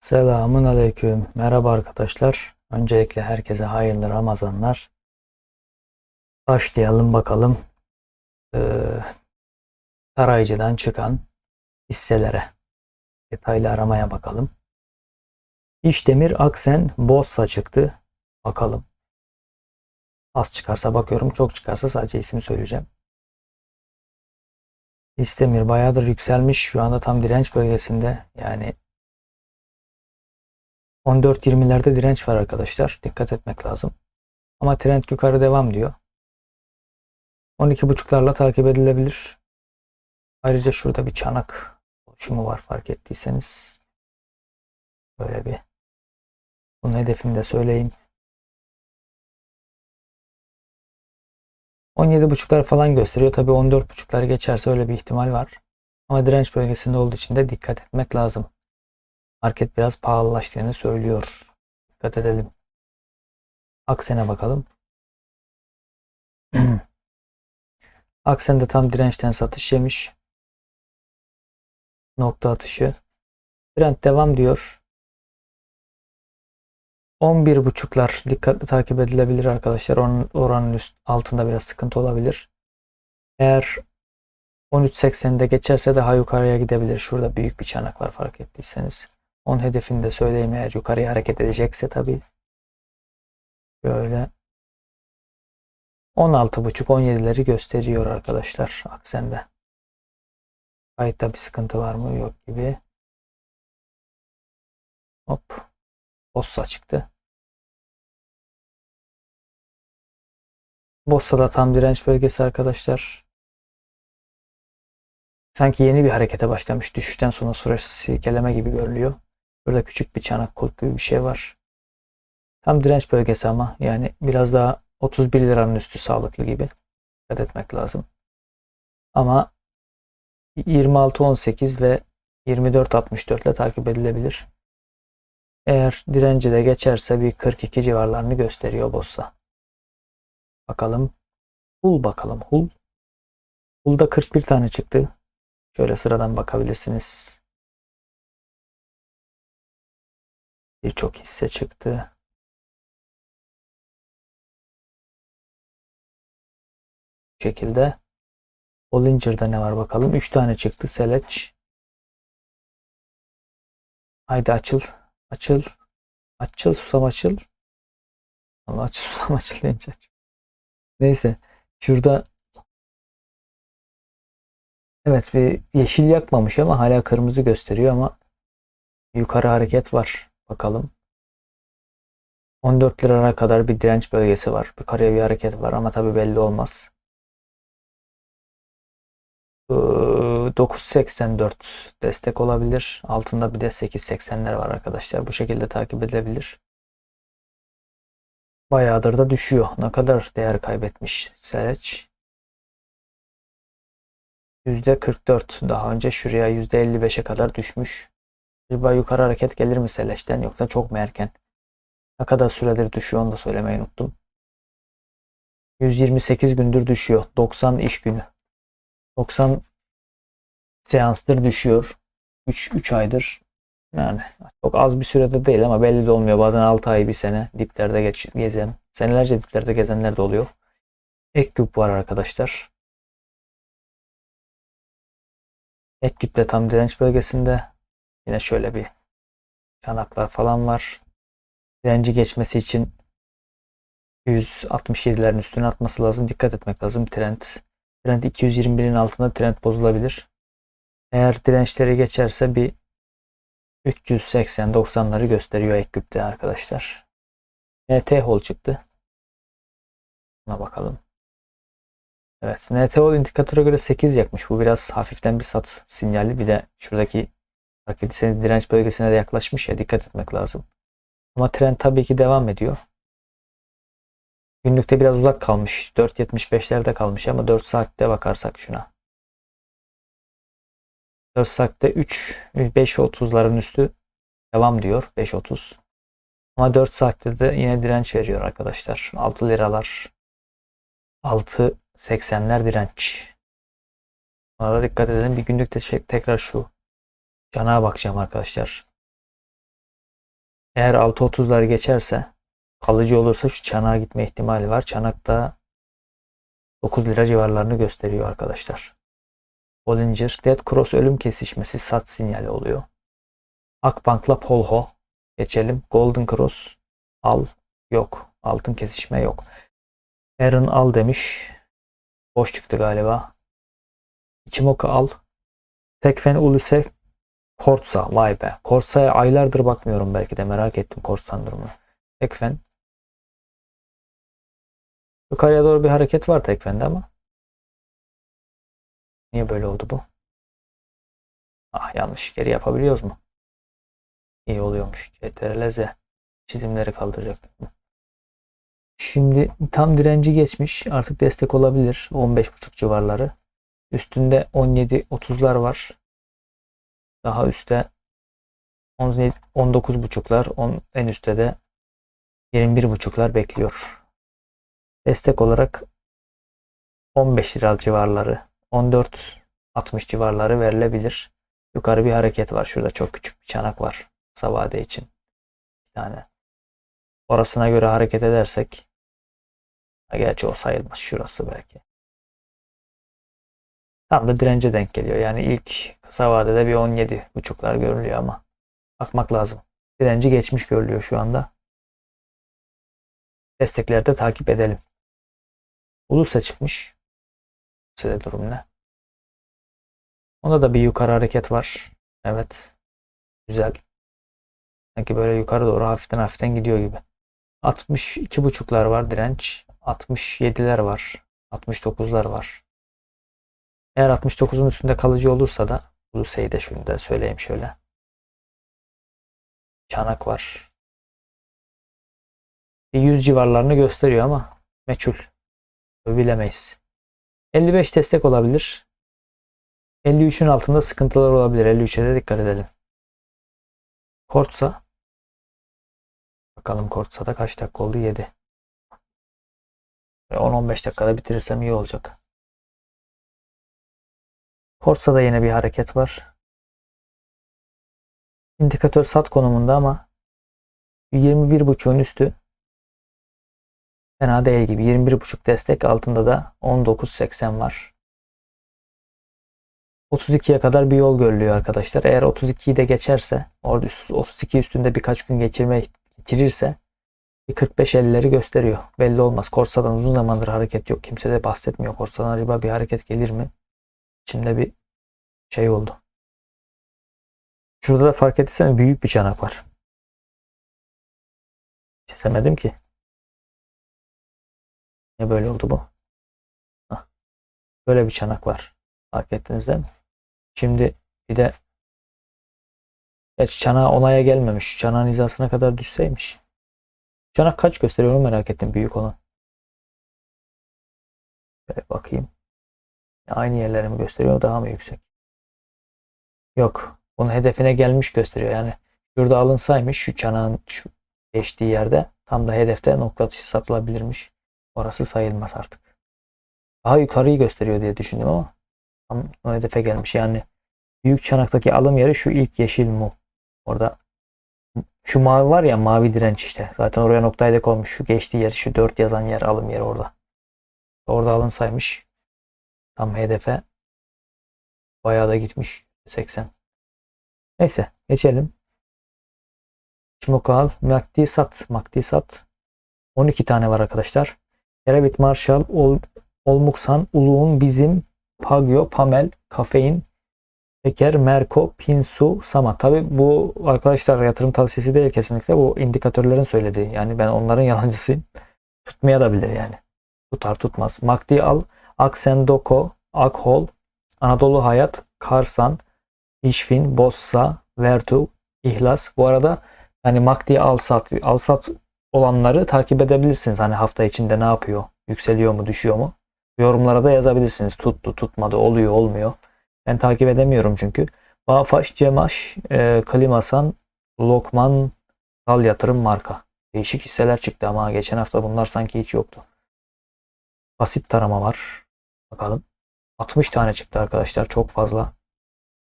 Selamun aleyküm. Merhaba arkadaşlar. Öncelikle herkese hayırlı Ramazanlar. Başlayalım bakalım. Ee, tarayıcıdan çıkan hisselere detaylı aramaya bakalım. İşdemir Aksen Bossa çıktı. Bakalım. Az çıkarsa bakıyorum. Çok çıkarsa sadece ismi söyleyeceğim. İstemir bayağıdır yükselmiş. Şu anda tam direnç bölgesinde. Yani 14-20'lerde direnç var arkadaşlar. Dikkat etmek lazım. Ama trend yukarı devam diyor. 12.5'larla takip edilebilir. Ayrıca şurada bir çanak oluşumu var fark ettiyseniz. Böyle bir. Bunun hedefini de söyleyeyim. 17.5'lar falan gösteriyor. Tabi 14.5'ları geçerse öyle bir ihtimal var. Ama direnç bölgesinde olduğu için de dikkat etmek lazım. Market biraz pahalılaştığını söylüyor. Dikkat edelim. Aksen'e bakalım. Aksen de tam dirençten satış yemiş. Nokta atışı. Trend devam diyor. 11.5'lar dikkatli takip edilebilir arkadaşlar. Onun oranın üst altında biraz sıkıntı olabilir. Eğer 13.80'de geçerse daha yukarıya gidebilir. Şurada büyük bir çanak var fark ettiyseniz. 10 hedefini de söyleyeyim eğer yukarıya hareket edecekse tabii. Böyle 16.5-17'leri gösteriyor arkadaşlar aksende. Kayıtta bir sıkıntı var mı? Yok gibi. Hop. Bossa çıktı. Bossa da tam direnç bölgesi arkadaşlar. Sanki yeni bir harekete başlamış. Düşüşten sonra süresi silkeleme gibi görülüyor. Burada küçük bir çanak kulp gibi bir şey var. Tam direnç bölgesi ama yani biraz daha 31 liranın üstü sağlıklı gibi. Dikkat etmek lazım. Ama 26.18 ve 24.64 ile takip edilebilir. Eğer direnci de geçerse bir 42 civarlarını gösteriyor Bossa. Bakalım. Hul bakalım. Hul. Hul'da 41 tane çıktı. Şöyle sıradan bakabilirsiniz. Birçok hisse çıktı. Bu şekilde. Bollinger'da ne var bakalım. 3 tane çıktı. Seleç. Haydi açıl. Açıl. Açıl susam açıl. Allah aç susam açıl deyince aç. Neyse. Şurada Evet bir yeşil yakmamış ama hala kırmızı gösteriyor ama yukarı hareket var. Bakalım. 14 liraya kadar bir direnç bölgesi var. Yukarıya bir hareket var ama tabi belli olmaz. 9.84 destek olabilir. Altında bir de 8.80'ler var arkadaşlar. Bu şekilde takip edilebilir. Bayağıdır da düşüyor. Ne kadar değer kaybetmiş Seleç. %44. Daha önce şuraya %55'e kadar düşmüş. Acaba yukarı hareket gelir mi Seleç'ten yoksa çok mu erken? Ne kadar süredir düşüyor onu da söylemeyi unuttum. 128 gündür düşüyor. 90 iş günü. 90 seanstır düşüyor. 3, 3 aydır. Yani çok az bir sürede değil ama belli de olmuyor. Bazen 6 ay bir sene diplerde geç, gezen. Senelerce diplerde gezenler de oluyor. Ek küp var arkadaşlar. Ek küp de tam direnç bölgesinde. Yine şöyle bir çanaklar falan var. Direnci geçmesi için 167'lerin üstüne atması lazım. Dikkat etmek lazım. Trend trend 221'in altında trend bozulabilir. Eğer dirençleri geçerse bir 380-90'ları gösteriyor Ekküp'te arkadaşlar. NT Hol çıktı. Buna bakalım. Evet. NT Hol indikatöre göre 8 yakmış. Bu biraz hafiften bir sat sinyali. Bir de şuradaki Fark senin direnç bölgesine de yaklaşmış ya dikkat etmek lazım. Ama trend tabii ki devam ediyor. Günlükte biraz uzak kalmış. 4.75'lerde kalmış ama 4 saatte bakarsak şuna. 4 saatte 3 5.30'ların üstü devam diyor. 5.30. Ama 4 saatte de yine direnç veriyor arkadaşlar. 6 liralar 6.80'ler direnç. Buna da dikkat edelim. Bir günlükte tekrar şu Canağa bakacağım arkadaşlar. Eğer 6.30'lar geçerse kalıcı olursa şu çanağa gitme ihtimali var. Çanakta 9 lira civarlarını gösteriyor arkadaşlar. Bollinger Dead Cross ölüm kesişmesi sat sinyali oluyor. Akbank'la Polho geçelim. Golden Cross al yok. Altın kesişme yok. Aaron al demiş. Boş çıktı galiba. Ichimoku al. Tekfen Uluse Kortsa. Vay be. Korsa'ya aylardır bakmıyorum belki de merak ettim Korsa'nın durumunu. Tekfen. Yukarıya doğru bir hareket var Tekfen'de ama. Niye böyle oldu bu? Ah yanlış. Geri yapabiliyoruz mu? İyi oluyormuş. CTRL Z. Çizimleri kaldıracak. Şimdi tam direnci geçmiş. Artık destek olabilir. 15.5 civarları. Üstünde 17-30'lar var. Daha üstte 19.5'lar. On, en üstte de 21.5'lar bekliyor. Destek olarak 15 lira civarları, 14 60 civarları verilebilir. Yukarı bir hareket var. Şurada çok küçük bir çanak var. Kısa için. Tane. Orasına göre hareket edersek gerçi o sayılmaz. Şurası belki. Tam da dirence denk geliyor. Yani ilk kısa vadede bir 17 buçuklar görülüyor ama bakmak lazım. Direnci geçmiş görülüyor şu anda. Destekleri de takip edelim. Ulus'a çıkmış. Ulus'ta durum ne? Onda da bir yukarı hareket var. Evet. Güzel. Sanki böyle yukarı doğru hafiften hafiften gidiyor gibi. 62 buçuklar var direnç. 67'ler var. 69'lar var. Eğer 69'un üstünde kalıcı olursa da Ulus'a'yı da şunu da söyleyeyim şöyle. Çanak var. Bir 100 civarlarını gösteriyor ama meçhul. Bilemeyiz. 55 destek olabilir. 53'ün altında sıkıntılar olabilir. 53'e de dikkat edelim. Kortsa bakalım Kortsa'da kaç dakika oldu? 7. 10-15 dakikada bitirirsem iyi olacak. Kortsa'da yine bir hareket var. İndikatör sat konumunda ama 21.5'un üstü Fena değil gibi. 21.5 destek altında da 19.80 var. 32'ye kadar bir yol görülüyor arkadaşlar. Eğer 32'yi de geçerse orada 32 üstünde birkaç gün geçirme geçirirse bir 45-50'leri gösteriyor. Belli olmaz. Korsa'dan uzun zamandır hareket yok. Kimse de bahsetmiyor. Korsa'dan acaba bir hareket gelir mi? İçinde bir şey oldu. Şurada da fark ettiyseniz büyük bir çanak var. Çizemedim ki. Ne böyle oldu bu? Hah. Böyle bir çanak var. Fark ettiniz değil mi? Şimdi bir de Geç çanağı onaya gelmemiş. Çanağın hizasına kadar düşseymiş. Çanak kaç gösteriyor onu merak ettim büyük olan. Böyle bakayım. Aynı yerleri mi gösteriyor daha mı yüksek? Yok. Bunun hedefine gelmiş gösteriyor. Yani şurada alınsaymış şu çanağın şu geçtiği yerde tam da hedefte nokta atışı satılabilirmiş. Orası sayılmaz artık. Daha yukarıyı gösteriyor diye düşündüm ama tam o hedefe gelmiş. Yani büyük çanaktaki alım yeri şu ilk yeşil mu. Orada şu mavi var ya mavi direnç işte. Zaten oraya noktayla konmuş. Şu geçtiği yer şu 4 yazan yer alım yeri orada. Orada alınsaymış. Tam hedefe bayağı da gitmiş. 80. Neyse geçelim. Şimokal, Makti Sat. Makti Sat. 12 tane var arkadaşlar. Kerevit Marshall, Ol, Olmuksan, Uluğun, Bizim, Pagyo, Pamel, Kafein, Peker, Merko, Pinsu, Sama. Tabi bu arkadaşlar yatırım tavsiyesi değil kesinlikle. Bu indikatörlerin söylediği. Yani ben onların yalancısıyım. Tutmaya da bilir yani. Tutar tutmaz. Makdi Al, Aksendoko, Akhol, Anadolu Hayat, Karsan, İşfin, Bossa, Vertu, İhlas. Bu arada yani Makdi Al Sat, Al Sat olanları takip edebilirsiniz. Hani hafta içinde ne yapıyor? Yükseliyor mu, düşüyor mu? Yorumlara da yazabilirsiniz. Tuttu, tutmadı, oluyor, olmuyor. Ben takip edemiyorum çünkü. Bafaş, Cemaş, e, Klimasan, Lokman, Dal Yatırım marka. Değişik hisseler çıktı ama geçen hafta bunlar sanki hiç yoktu. Basit tarama var. Bakalım. 60 tane çıktı arkadaşlar. Çok fazla.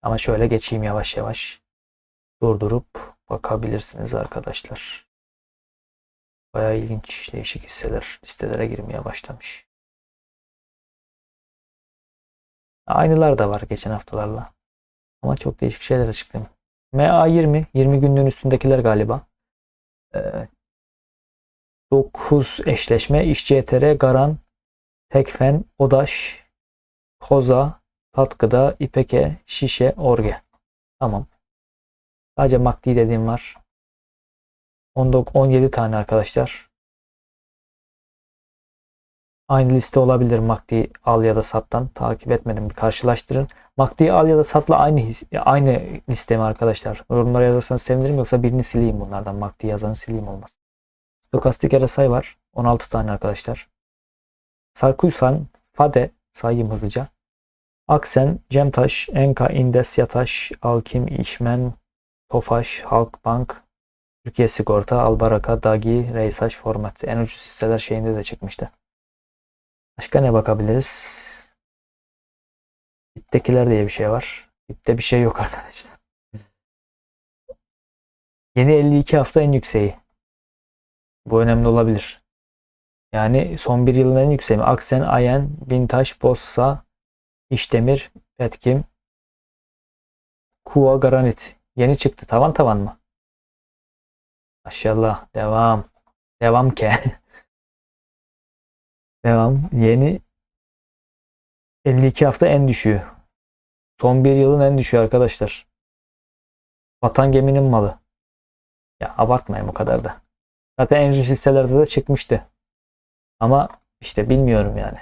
Ama şöyle geçeyim yavaş yavaş. Durdurup bakabilirsiniz arkadaşlar. Bayağı ilginç değişik hisseler listelere girmeye başlamış. Aynılar da var geçen haftalarla. Ama çok değişik şeyler çıktı. MA20 20 günlüğün üstündekiler galiba. Ee, 9 eşleşme İşçi Garan, Tekfen, Odaş, Koza, Tatkıda, İpeke, Şişe, Orge. Tamam. Sadece MACD dediğim var. 19, 17 tane arkadaşlar. Aynı liste olabilir MACD al ya da sattan. Takip etmedim. Bir karşılaştırın. MACD al ya da satla aynı aynı liste mi arkadaşlar? Yorumlara yazarsanız sevinirim. Yoksa birini sileyim bunlardan. MACD yazanı sileyim olmaz. Stokastik RSI var. 16 tane arkadaşlar. Sarkuysan, Fade sayayım hızlıca. Aksen, Cemtaş, Enka, İndes, Yataş, Alkim, İşmen, Tofaş, Halkbank, Türkiye Sigorta, Albaraka, Dagi, Reysaş, Format. En ucuz hisseler şeyinde de çıkmıştı. Başka ne bakabiliriz? Diptekiler diye bir şey var. Dipte bir şey yok arkadaşlar. Yeni 52 hafta en yükseği. Bu önemli olabilir. Yani son bir yılın en yükseği. Aksen, Ayen, Bintaş, Bossa, İşdemir, Petkim, Kuva, Granit. Yeni çıktı. Tavan tavan mı? Maşallah. Devam. Devam ke. Devam. Yeni 52 hafta en düşüğü. Son bir yılın en düşüğü arkadaşlar. Vatan geminin malı. Ya abartmayın bu kadar da. Zaten en ucuz hisselerde de çıkmıştı. Ama işte bilmiyorum yani.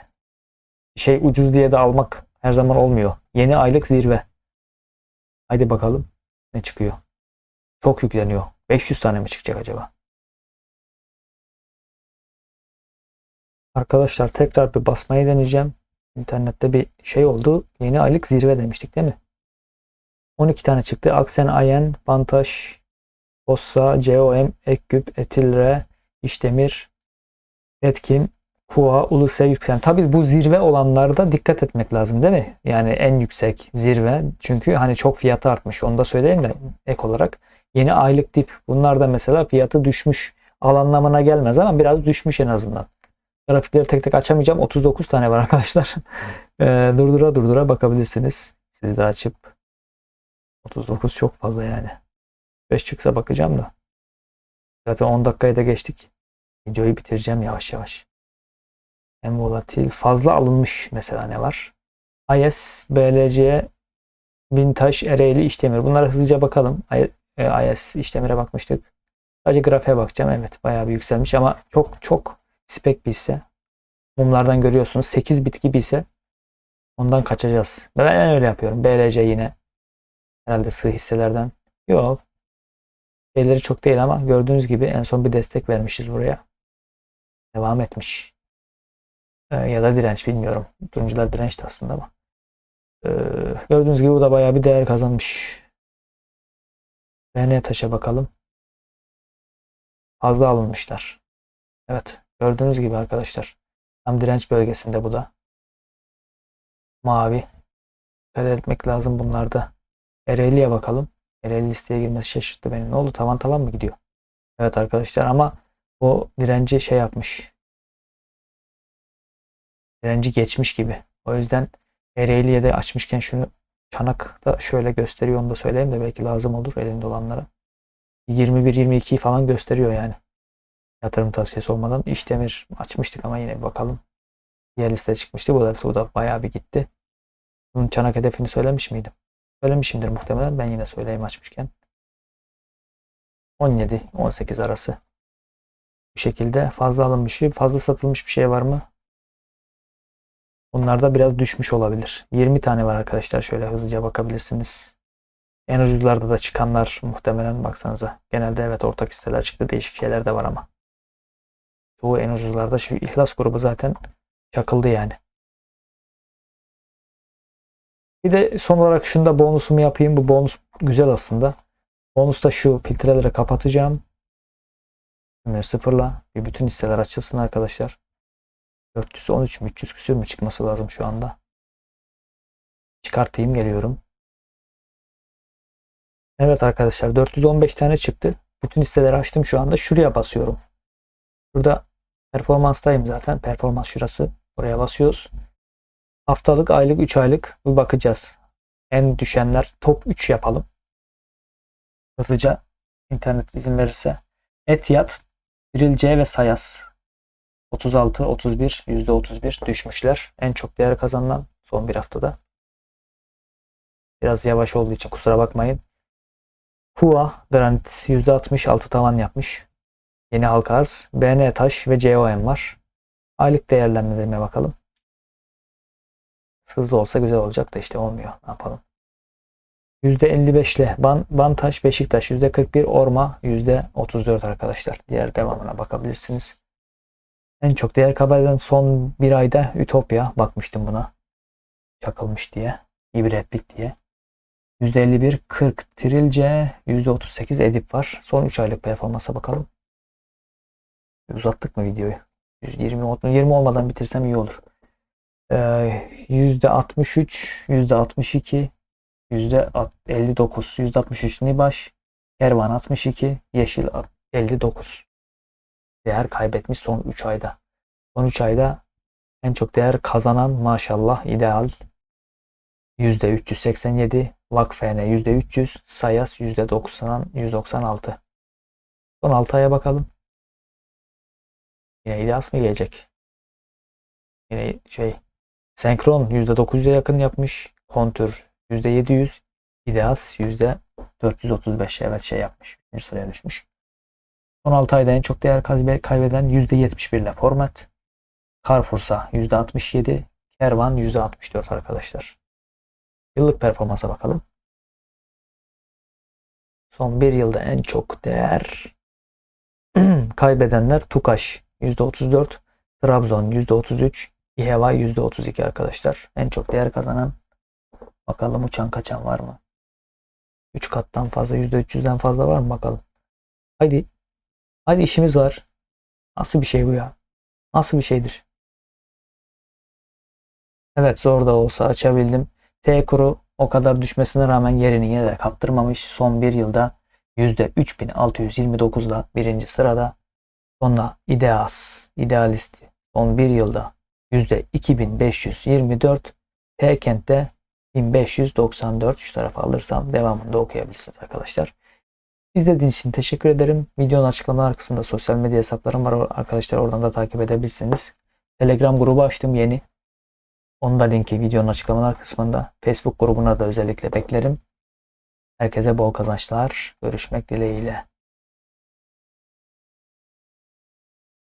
Şey ucuz diye de almak her zaman olmuyor. Yeni aylık zirve. Haydi bakalım ne çıkıyor. Çok yükleniyor. 500 tane mi çıkacak acaba? Arkadaşlar tekrar bir basmayı deneyeceğim. İnternette bir şey oldu. Yeni aylık zirve demiştik değil mi? 12 tane çıktı. Aksen, Ayen, Bantaş, Ossa, COM, Ekküp, Etilre, İşdemir, Etkin, Kua, Uluse yükselen. Tabii bu zirve olanlarda dikkat etmek lazım değil mi? Yani en yüksek zirve. Çünkü hani çok fiyatı artmış. Onu da söyleyeyim de ek olarak. Yeni aylık dip. Bunlar da mesela fiyatı düşmüş. Al anlamına gelmez ama biraz düşmüş en azından. Grafikleri tek tek açamayacağım. 39 tane var arkadaşlar. Ee, durdura durdura bakabilirsiniz. Siz de açıp 39 çok fazla yani. 5 çıksa bakacağım da. Zaten 10 dakikayı da geçtik. Videoyu bitireceğim yavaş yavaş. En volatil fazla alınmış mesela ne var? IS, BLC, Bintaş, Ereğli, İşdemir. Bunlara hızlıca bakalım. IS, İşdemir'e bakmıştık. Sadece grafiğe bakacağım. Evet bayağı bir yükselmiş ama çok çok spek bir hisse. Mumlardan görüyorsunuz. 8 bit gibi ise ondan kaçacağız. Ben öyle yapıyorum. BLC yine herhalde sığ hisselerden. Yok. Şeyleri çok değil ama gördüğünüz gibi en son bir destek vermişiz buraya. Devam etmiş. Ee, ya da direnç bilmiyorum. Turuncular dirençti aslında ama. Ee, gördüğünüz gibi bu da bayağı bir değer kazanmış. BN taşa bakalım. Fazla alınmışlar. Evet. Gördüğünüz gibi arkadaşlar. Tam direnç bölgesinde bu da. Mavi. Dikkat etmek lazım bunlarda. Ereğli'ye bakalım. Ereğli listeye girmesi şaşırttı beni. Ne oldu? Tavan tavan mı gidiyor? Evet arkadaşlar ama o direnci şey yapmış. Direnci geçmiş gibi. O yüzden Ereğli'ye de açmışken şunu çanakta şöyle gösteriyor onu da söyleyeyim de belki lazım olur elinde olanlara. 21-22 falan gösteriyor yani. Yatırım tavsiyesi olmadan işlemir açmıştık ama yine bakalım. Diğer liste çıkmıştı. Bu da, bu da bayağı bir gitti. Bunun çanak hedefini söylemiş miydim? Söylemişimdir muhtemelen. Ben yine söyleyeyim açmışken. 17-18 arası. Bu şekilde fazla alınmış, fazla satılmış bir şey var mı? Bunlar da biraz düşmüş olabilir. 20 tane var arkadaşlar. Şöyle hızlıca bakabilirsiniz. En ucuzlarda da çıkanlar muhtemelen baksanıza. Genelde evet ortak hisseler çıktı. Değişik şeyler de var ama. Çoğu en ucuzlarda şu ihlas grubu zaten çakıldı yani. Bir de son olarak şunu da bonusumu yapayım. Bu bonus güzel aslında. Bonusta şu filtreleri kapatacağım. Bunları sıfırla. Bir bütün hisseler açılsın arkadaşlar. 413 mü 300 küsür mü çıkması lazım şu anda. Çıkartayım geliyorum. Evet arkadaşlar 415 tane çıktı. Bütün listeleri açtım şu anda. Şuraya basıyorum. Burada performanstayım zaten. Performans şurası. Oraya basıyoruz. Haftalık, aylık, 3 aylık bir bakacağız. En düşenler top 3 yapalım. Hızlıca internet izin verirse. Etiyat, Birilce ve Sayas. 36, 31, %31 düşmüşler. En çok değer kazanılan son bir haftada. Biraz yavaş olduğu için kusura bakmayın. Hua Granit %66 tavan yapmış. Yeni halka arz. BN Taş ve COM var. Aylık değerlendirmeye bakalım. Hızlı olsa güzel olacak da işte olmuyor. Ne yapalım? %55 ile Ban, Bantaş Beşiktaş %41 Orma %34 arkadaşlar. Diğer devamına bakabilirsiniz. En çok değer kaybeden son bir ayda Ütopya bakmıştım buna. Çakılmış diye. ibretlik diye. %51 40 Trilce, %38 Edip var. Son 3 aylık performansa bakalım. Uzattık mı videoyu? 120 20 olmadan bitirsem iyi olur. Ee, %63, %62, %59, %63 Nibaş, Kervan 62, Yeşil 59. Değer kaybetmiş son 3 ayda. Son 3 ayda en çok değer kazanan maşallah ideal %387, Vakfen %300, Sayas %90, %96. Son 6 aya bakalım. Yine İdeas mı gelecek? Yine şey Senkron %900'e yakın yapmış. Kontür %700. İdeas %435 evet şey yapmış. 3. sıraya düşmüş. Son 6 ayda en çok değer kaybeden %71 ile Format. Carrefour'sa %67. Kervan %64 arkadaşlar. Yıllık performansa bakalım. Son bir yılda en çok değer kaybedenler Tukaş %34, Trabzon %33, İHEVA %32 arkadaşlar. En çok değer kazanan bakalım uçan kaçan var mı? 3 kattan fazla %300'den fazla var mı bakalım. Haydi. Haydi işimiz var. Nasıl bir şey bu ya? Nasıl bir şeydir? Evet zor da olsa açabildim. T kuru o kadar düşmesine rağmen yerini yine de kaptırmamış. Son bir yılda %3629'la birinci sırada. Sonra Ideas, Idealist son bir yılda %2524. P-Kent'te 1594 şu tarafa alırsam devamında okuyabilirsiniz arkadaşlar. İzlediğiniz için teşekkür ederim. Videonun açıklamalar kısmında sosyal medya hesaplarım var arkadaşlar. Oradan da takip edebilirsiniz. Telegram grubu açtım yeni. Onun da linki videonun açıklamalar kısmında. Facebook grubuna da özellikle beklerim. Herkese bol kazançlar. Görüşmek dileğiyle.